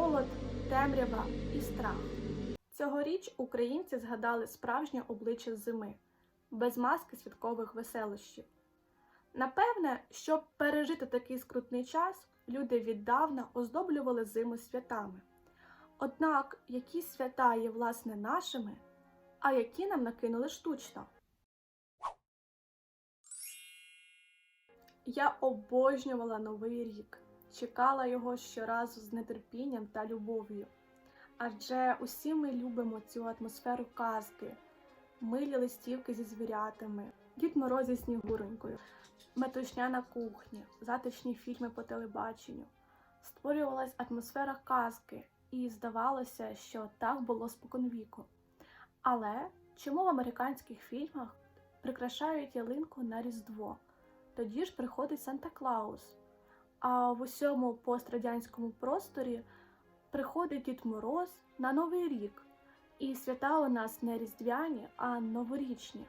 холод, темрява і страх. Цьогоріч українці згадали справжнє обличчя зими, без маски святкових веселощів. Напевне, щоб пережити такий скрутний час, люди віддавна оздоблювали зиму святами. Однак, які свята є власне нашими, а які нам накинули штучно. Я обожнювала Новий рік, чекала його щоразу з нетерпінням та любов'ю. Адже усі ми любимо цю атмосферу казки, милі листівки зі звірятами, Дід Мороз зі Снігуронькою, метушня на кухні, затишні фільми по телебаченню. Створювалась атмосфера казки, і здавалося, що так було споконвіку. Але чому в американських фільмах прикрашають ялинку на Різдво? Тоді ж приходить Санта Клаус. А в усьому пострадянському просторі приходить Дід Мороз на Новий рік. І свята у нас не різдвяні, а новорічні.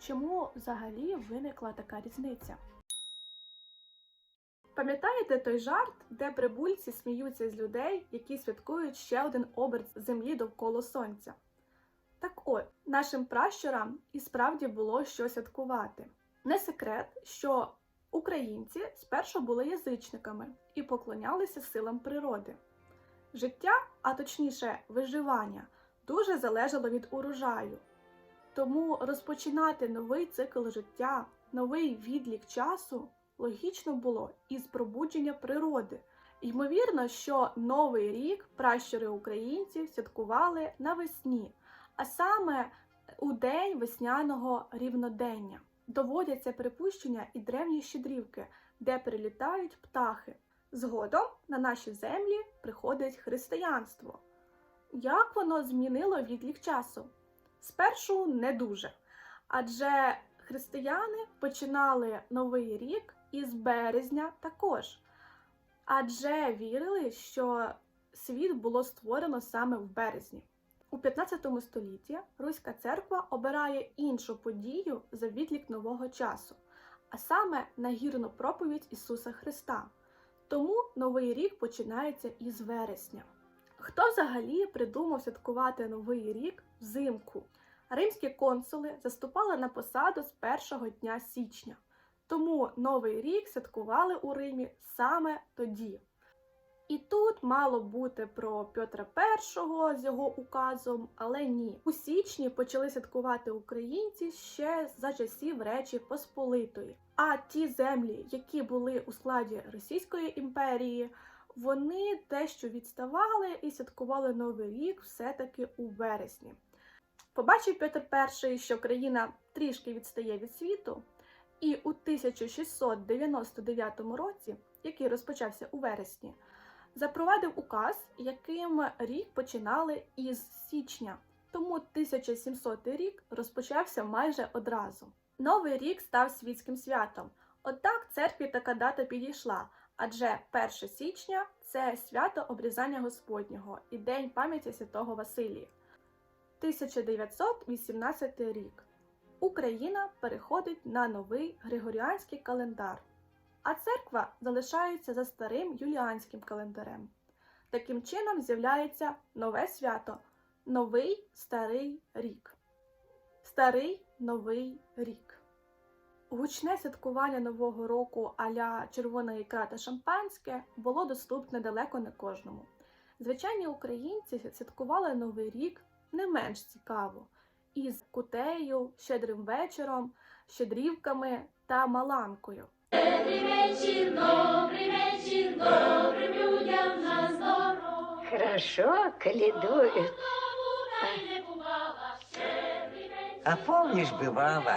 Чому взагалі виникла така різниця? Пам'ятаєте той жарт, де прибульці сміються з людей, які святкують ще один оберт землі довкола сонця? Так от, нашим пращурам і справді було що святкувати. Не секрет, що українці спершу були язичниками і поклонялися силам природи. Життя, а точніше виживання, дуже залежало від урожаю. Тому розпочинати новий цикл життя, новий відлік часу логічно було із пробудження природи. Ймовірно, що Новий рік пращури українців святкували навесні, а саме у день весняного рівнодення. Доводяться припущення і древні щедрівки, де прилітають птахи. Згодом на наші землі приходить християнство. Як воно змінило відлік часу? Спершу не дуже. Адже християни починали новий рік із березня також. Адже вірили, що світ було створено саме в березні. У 15 столітті Руська церква обирає іншу подію за відлік нового часу, а саме нагірну проповідь Ісуса Христа. Тому новий рік починається із вересня. Хто взагалі придумав святкувати новий рік взимку? Римські консули заступали на посаду з першого дня січня, тому новий рік святкували у Римі саме тоді. І тут мало бути про Петра І з його указом, але ні. У січні почали святкувати українці ще за часів Речі Посполитої. А ті землі, які були у складі Російської імперії, вони дещо відставали і святкували Новий рік все-таки у вересні. Побачив Петр І, що країна трішки відстає від світу, і у 1699 році, який розпочався у вересні, запровадив указ, яким рік починали із січня. Тому 1700 рік розпочався майже одразу. Новий рік став світським святом. Однак церкві така дата підійшла, адже 1 січня це свято обрізання Господнього і День пам'яті святого Василія. 1918 рік. Україна переходить на новий Григоріанський календар, а церква залишається за старим юліанським календарем. Таким чином з'являється нове свято Новий Старий рік. Старий Новий рік. Гучне святкування Нового року а-ля червона ікра та шампанське було доступне далеко не кожному. Звичайні українці святкували Новий рік не менш цікаво із кутею, щедрим вечором, щедрівками та маланкою. Добрий вечір, добрий вечір, добрим людям на здоров'я. Хорошо вечір, А помнишь, бывало,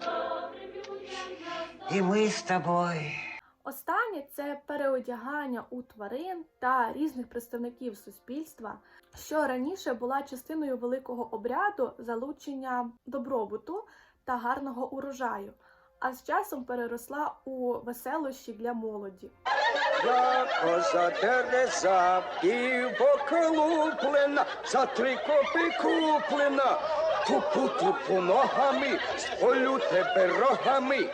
добрим людям на и мы с тобой. Останнє це переодягання у тварин та різних представників суспільства, що раніше була частиною великого обряду залучення добробуту та гарного урожаю, а з часом переросла у веселощі для молоді. Я коза півбока за три копи куплена, тупу тупу ногами, сполю тебе рогами.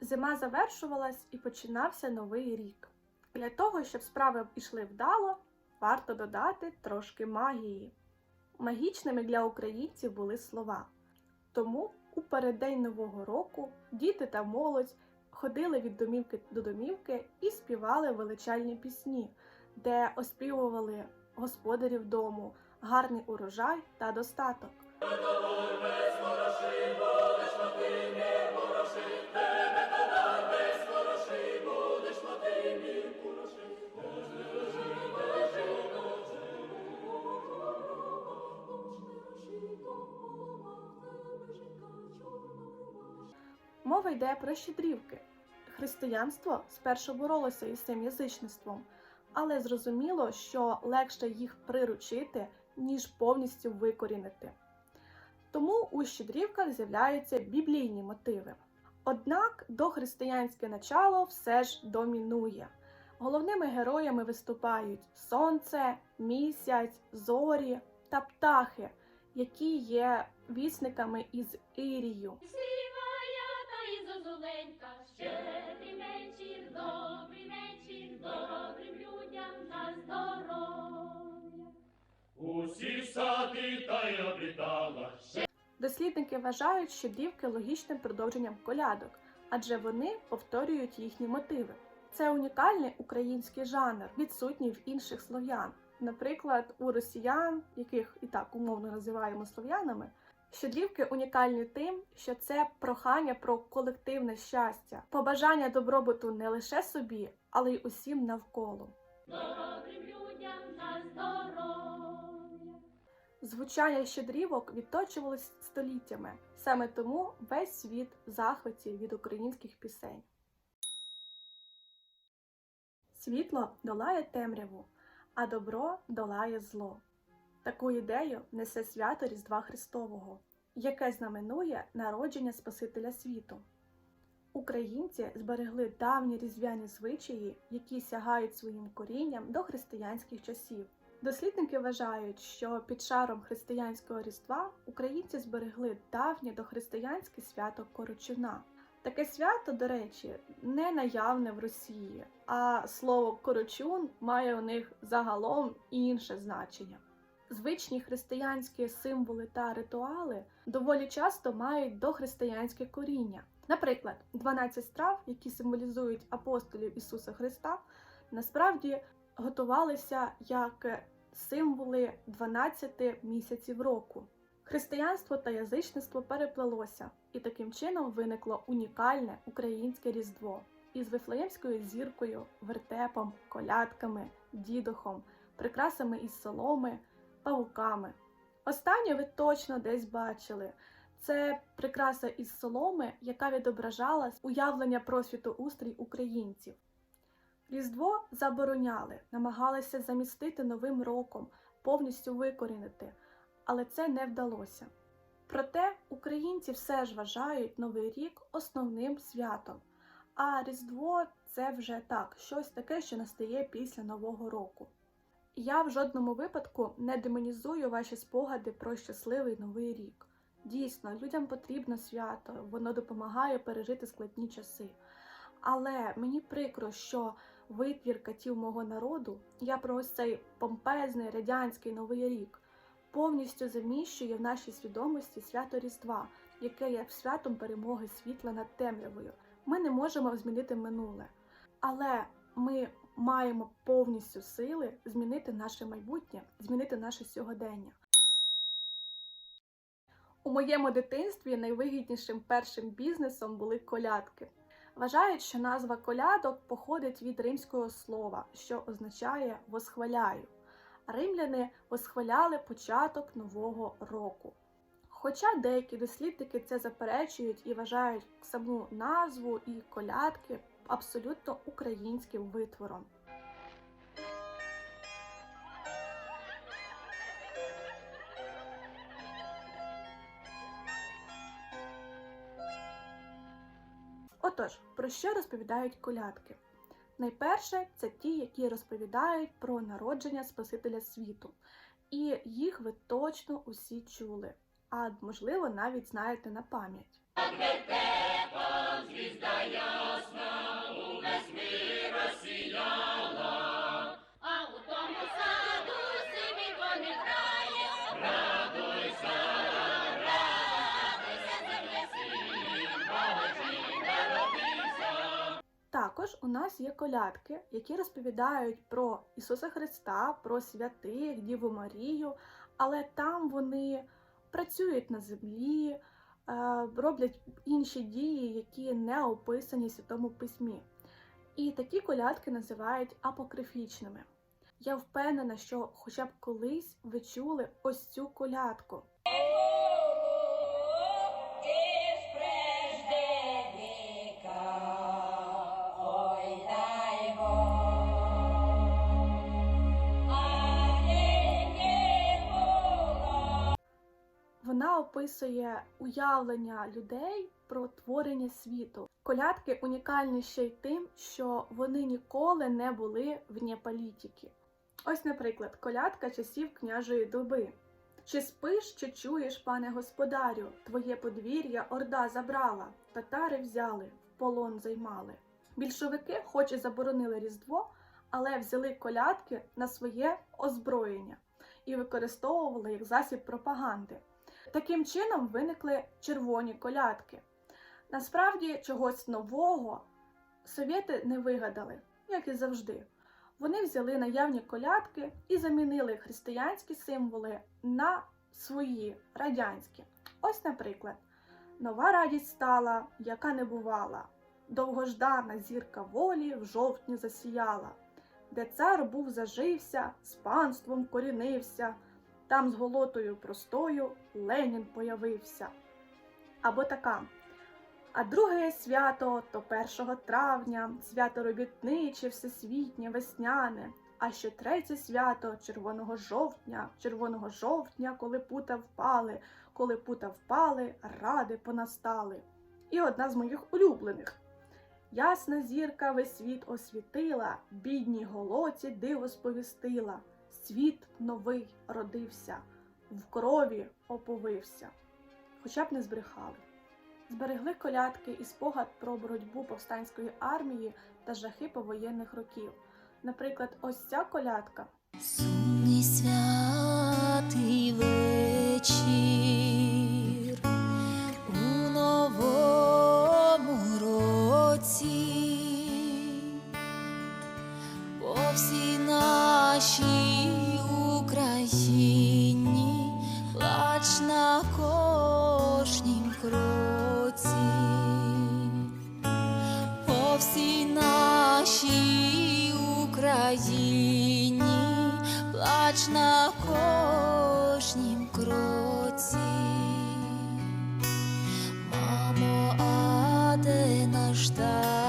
Зима завершувалась і починався новий рік. Для того, щоб справи йшли вдало, варто додати трошки магії. Магічними для українців були слова. Тому у переддень Нового року діти та молодь ходили від домівки до домівки і співали величальні пісні, де оспівували господарів дому, гарний урожай та достаток. Мова йде про щедрівки. Християнство спершу боролося із цим язичництвом, але зрозуміло, що легше їх приручити, ніж повністю викорінити. Тому у щедрівках з'являються біблійні мотиви. Однак дохристиянське начало все ж домінує. Головними героями виступають сонце, місяць, зорі та птахи, які є вісниками із Ірію. Зозуленька, щедрий вечір, добрий вечір, добрим людям на здоров'я. Усі сади та й обітала, Дослідники вважають щедрівки логічним продовженням колядок, адже вони повторюють їхні мотиви. Це унікальний український жанр, відсутній в інших слов'ян. Наприклад, у росіян, яких і так умовно називаємо слов'янами, щедрівки унікальні тим, що це прохання про колективне щастя, побажання добробуту не лише собі, але й усім навколо. Добрим людям на здоров'я. Звучання щедрівок відточувалось століттями. Саме тому весь світ в захваті від українських пісень. Світло долає темряву, а добро долає зло. Таку ідею несе свято Різдва Христового, яке знаменує народження Спасителя світу. Українці зберегли давні різдвяні звичаї, які сягають своїм корінням до християнських часів. Дослідники вважають, що під шаром християнського різдва українці зберегли давнє дохристиянське свято Корочуна. Таке свято, до речі, не наявне в Росії, а слово корочун має у них загалом інше значення. Звичні християнські символи та ритуали доволі часто мають дохристиянське коріння. Наприклад, 12 страв, які символізують апостолів Ісуса Христа, насправді готувалися як символи 12 місяців року. Християнство та язичництво переплелося, і таким чином виникло унікальне українське різдво із вифлеємською зіркою, вертепом, колядками, дідохом, прикрасами із соломи, павуками. Останнє ви точно десь бачили. Це прикраса із соломи, яка відображала уявлення про світоустрій українців. Різдво забороняли, намагалися замістити новим роком, повністю викорінити, але це не вдалося. Проте українці все ж вважають Новий рік основним святом, а Різдво це вже так, щось таке, що настає після Нового року. Я в жодному випадку не демонізую ваші спогади про щасливий новий рік. Дійсно, людям потрібно свято, воно допомагає пережити складні часи. Але мені прикро, що витвір катів мого народу, я про ось цей помпезний радянський новий рік, повністю заміщує в нашій свідомості свято Різдва, яке є святом перемоги світла над темрявою. Ми не можемо змінити минуле, але ми маємо повністю сили змінити наше майбутнє, змінити наше сьогодення. У моєму дитинстві найвигіднішим першим бізнесом були колядки. Вважають, що назва колядок походить від римського слова, що означає восхваляю. Римляни восхваляли початок нового року. Хоча деякі дослідники це заперечують і вважають саму назву і колядки абсолютно українським витвором. Отож, про що розповідають колядки? Найперше, це ті, які розповідають про народження Спасителя світу. І їх ви точно усі чули, а можливо навіть знаєте на пам'ять. Звізда ясна мир. А у тому саду сиві не грає. Радуйся, Радуйся, земля сім, Богачі, народився. Також у нас є колядки, які розповідають про Ісуса Христа, про святих, Діву Марію, але там вони працюють на землі, е, роблять інші дії, які не описані в Святому Письмі. І такі колядки називають апокрифічними. Я впевнена, що хоча б колись ви чули ось цю колядку. Описує уявлення людей про творення світу. Колядки унікальні ще й тим, що вони ніколи не були вне політики. Ось, наприклад, колядка часів княжої доби. Чи спиш, чи чуєш, пане господарю, твоє подвір'я орда забрала, татари взяли, в полон займали. Більшовики, хоч і заборонили Різдво, але взяли колядки на своє озброєння і використовували як засіб пропаганди. Таким чином виникли червоні колядки. Насправді чогось нового совєти не вигадали, як і завжди. Вони взяли наявні колядки і замінили християнські символи на свої радянські. Ось, наприклад, нова радість стала, яка не бувала. Довгождана зірка волі в жовтні засіяла, де цар був зажився, з панством корінився. Там з голотою простою Ленін появився. Або така. А друге свято то 1 травня, свято робітниче, всесвітнє, весняне. А ще третє свято червоного жовтня, червоного жовтня, коли пута впали, коли пута впали, ради понастали. І одна з моїх улюблених. Ясна зірка весь світ освітила, бідній голоці диво сповістила. Світ новий родився, в крові оповився. Хоча б не збрехали. Зберегли колядки і спогад про боротьбу повстанської армії та жахи повоєнних років. Наприклад, ось ця колядка Сумний святий плач на кожнім кроці. Мамо, а де наш тато?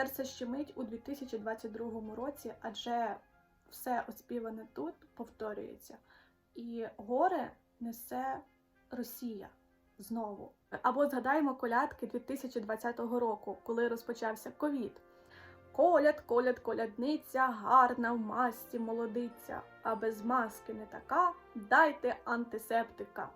Серце щемить у 2022 році, адже все оспіване тут повторюється. І горе несе Росія знову. Або згадаємо колядки 2020 року, коли розпочався ковід. Коляд, коляд, колядниця, гарна в масці молодиця, а без маски не така, дайте антисептика.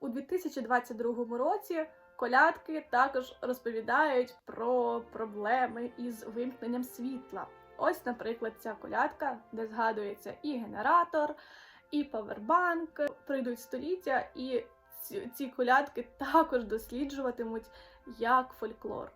У 2022 році колядки також розповідають про проблеми із вимкненням світла. Ось, наприклад, ця колядка, де згадується і генератор, і павербанк. Прийдуть століття, і ці, колядки також досліджуватимуть як фольклор.